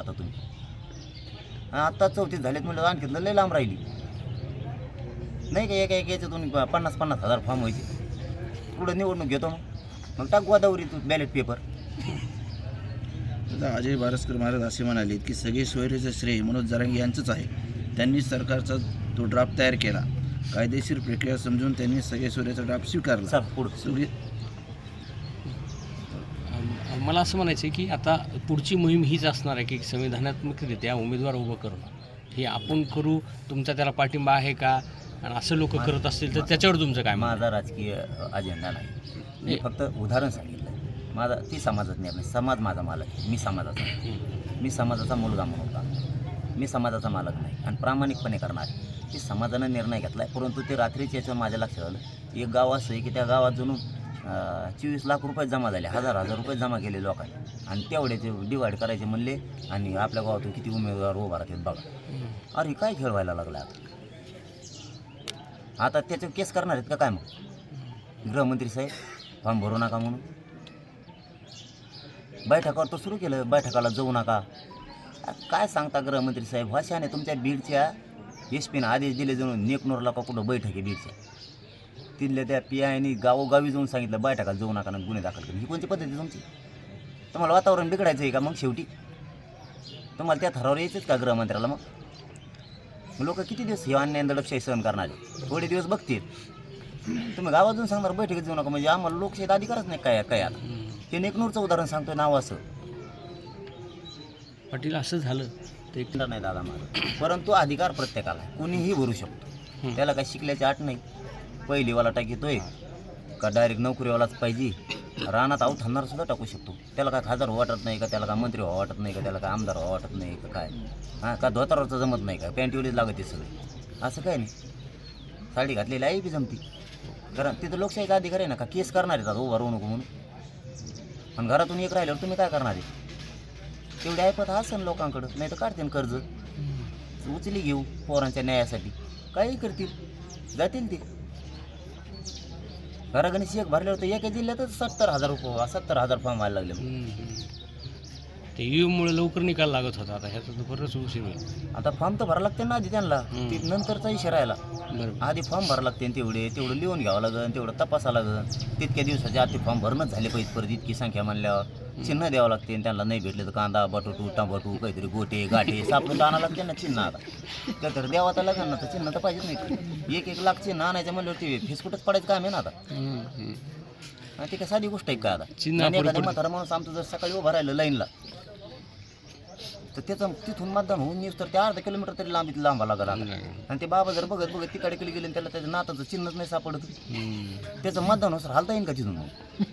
आता तुम्ही. आत्ता चौथीत झालेत म्हणलं आणखी लय लांब राहिली. नाही का एका एका याच्यातून पन्नास पन्नास हजार फॉर्म व्हायचे. पुढं निवडणूक घेतो मग? मग टाक गोदावरी तू बॅलेट पेपर आता अजय बारसकर महाराज असे म्हणाले की सगळे सोयरेचं श्रेय मनोज जरांगे यांचंच आहे. त्यांनी सरकारचा तो ड्राफ्ट तयार केला. कायदेशीर प्रक्रिया समजून त्यांनी सगळे सोयरेचा ड्राफ्ट स्वीकारला. पुढं. मला असं म्हणायचं आहे की आता पुढची मोहीम हीच असणार आहे की संविधानात्मकरित्या उमेदवार उभं करणं. हे आपण करू तुमचा त्याला पाठिंबा आहे का? आणि असं लोक करत असतील तर त्याच्यावर तुमचं काय? माझा राजकीय अजेंडा नाही. मी फक्त उदाहरण सांगितलं माझा ती समाजाचा निर्णय समाज माझा मालक आहे. मी समाजाचा नाही. मी समाजाचा मुलगा म्हणून होता. मी समाजाचा मालक नाही. आणि प्रामाणिकपणे करणार आहे. ती समाजानं निर्णय घेतला आहे परंतु ते रात्रीच्या याच्यावर माझ्या लक्षात आलं. एक गाव असं आहे की त्या गावात जणू चोवीस लाख रुपये जमा झाले हजार हजार रुपये जमा केले लोकांनी. आणि तेवढ्याचे डिवाईड करायचे म्हणले आणि आपल्या गावातून किती उमेदवार उभा राहतात बघा. अरे काय खेळ व्हायला लागला आता? आता त्याच्यावर केस करणार आहेत का काय मग? गृहमंत्री साहेब फॉर्म भरू नका म्हणून. बैठकावर तर सुरू केलं बैठकाला जाऊ नका. काय सांगता गृहमंत्री साहेब? भाषाने तुमच्या बीडच्या एस पीनं आदेश दिले जाऊन नेकनूरला का कुठं बैठक आहे बीडच्या तिथल्या त्या पी आयनी गावोगावी जाऊन सांगितलं बैठकाला जाऊ नका ना गुन्हे दाखल करून ही कोणती पद्धती तुमची? तुम्हाला वातावरण बिघडायचं आहे का मग शेवटी? तुम्हाला त्या थरावर यायचंच का गृहमंत्र्याला मग? लोक किती दिवस हे अन्याय दडपशाही सहन करणारे? थोडे दिवस बघतील. तुम्ही गावातून सांगणार बैठकीत जाऊ नका. म्हणजे आम्हाला लोकशाहीत अधिकारच नाही काय काय आता. हं. हे नेकनूरचं उदाहरण सांगतोय नाव असं. पाटील असं झालं ते नाही दादा माझं. परंतु अधिकार प्रत्येकाला. कोणीही भरू शकतो. त्याला काही शिकल्याची आठ नाही. पहिलीवाला टाकीतोय का डायरेक्ट नोकरीवालाच पाहिजे. रानात आऊत हाणणार सुद्धा टाकू शकतो. त्याला काय खासदार वाटत नाही का? त्याला काय मंत्री व्हावं वाटत नाही का? त्याला काय आमदार व्हावं वाटत नाही का? काय? हां का धोतारावरचं जमत नाही का? पॅन्टीवलीच लागते सगळे. असं काय नाही. साडी घातलेली आहे बी जमती. कारण तिथं लोकशाहीचा अधिकार आहे ना का? केस करणार आहेत उभा राहू नको म्हणून. आणि घरातून एक राहिल्यावर तुम्ही काय करणार आहे? तेवढी ऐपत असेल लोकांकडं. नाही तर काढतील कर्ज. उचली घेऊ पोरांच्या न्यायासाठी. काही करतील. जातील ते. घरागणी एक भरल्यावर तर एका जिल्ह्यातच सत्तर हजार रुपये सत्तर हजार फॉर्म व्हायला लागले. ते ईव्हीएममुळे लवकर निकाल लागत होता. आता ह्याचा तर बरंच उशीर होईल. आता फॉर्म तर भरावं लागते ना आधी त्यांना. ते नंतरचा इशारा यायला. बरोबर. आधी फॉर्म भरावं लागते तेवढे. तेवढं लिहून घ्यावं लागेल तेवढं तपासावं लागेल तितक्या दिवसाच्या आधी फॉर्म भरणंच झाले पाहिजे परत. इतकी संख्या म्हणल्यावर चिन्ह द्यावं लागते आणि त्यांना नाही भेटले तर कांदा बटाटू टमाटू काहीतरी गोटे गाठे सापडून आणावं लागते ना चिन्ह आता. तर तर द्यावा तर लागेल ना तर चिन्ह तर पाहिजेच नाही. एक एक लाख चिन्ह आणायचं म्हणल्यावर ते फिसकुटच पडायचं काम आहे ना आता. ते काय साधी गोष्ट आहे का आता? चिन्ह आणि म्हातारा माणूस आमचं जर सकाळी उभं राहिलं लाईनला तर त्याचं तिथून मतदान होऊन येऊस तर ते अर्धा किलोमीटर तरी लांबीत लांबा लागला आणि ते बाबा जर बघत बघत तिकडे गेले गेले त्याला त्याच्या नाताचं चिन्हच नाही सापडत. त्याचं मतदान होसर हालता येईल का तिथून?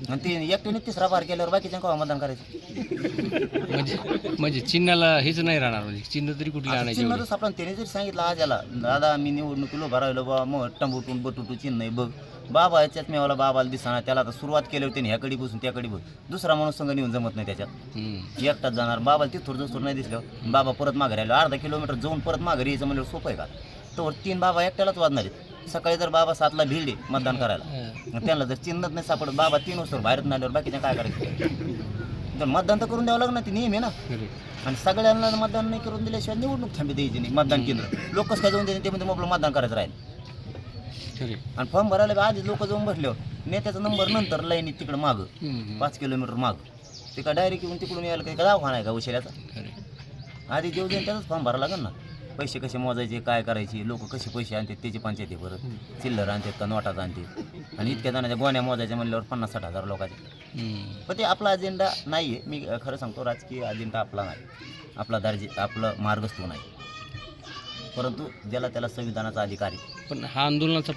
आणि ते एकट्याने तिसरा बार केल्यावर बाकीच्या केव्हा मतदान करायचं? म्हणजे म्हणजे चिन्हाला हेच नाही राहणार म्हणजे चिन्ह तरी कुठली आता आणायची चिन्ह सापडा त्याने जरी सांगितलं आज याला दादा मी निवडणुकीलो भरायलो बा मग टंबुटून बटुटू चिन्ह आहे बघ. बाबा याच्यात मेवाला बाबाला दिसणार त्याला आता सुरुवात केली होती ह्याकडे बसून त्याकडे बस दुसरा माणूस संघ नेऊन जमत नाही त्याच्यात. एकटाच जाणार. बाबाला तिथून जसं नाही दिसलं. बाबा परत माघारी राहिलो अर्धा किलोमीटर जाऊन परत माघारी यायचं म्हणजे सोपं आहे का? तर तीन बाबा एकट्यालाच वाजणार आहेत. सकाळी जर बाबा सातला भिडले मतदान करायला त्यांना जर चिन्हच नाही सापडत बाबा तीन वाजता बाहेर आल्यावर बाकीच्या काय करायचं? तर मतदान तर करून द्यावं लागणार ती नियम आहे ना. आणि सगळ्यांना मतदान नाही करून दिल्याशिवाय निवडणूक थांबी द्यायची नाही. मतदान केंद्र. लोक कसं काय जाऊन द्यायचे ते म्हणजे आपलं मतदान करायचं राहील. आणि फॉर्म भरायला बी आधीच लोक जाऊन बसल्यावर नेत्याचा नंबर नंतर लाईनीत तिकडं मागं. पाच किलोमीटर माग. ते का डायरेक्ट येऊन तिकडून यायला काही का दवाखाना आहे का खरे. आधी जेव देईन त्याचाच फॉर्म भरावा लागेल ना. पैसे कसे मोजायचे काय करायचे लोक कसे पैसे आणतात त्याची पंचायती परत. चिल्लर आणतात का नोटात आणतात. आणि इतक्या जणांच्या गोण्या मोजायच्या म्हणल्यावर पन्नास साठ हजार लोकांचे. पण ते आपला अजेंडा नाही आहे मी खरं सांगतो राजकीय अजेंडा आपला नाही. आपला दर्जे आपलं मार्गस्थ नाही. परंतु ज्याला त्याला संविधानाचा अधिकार आहे. पण हा आंदोलनाचा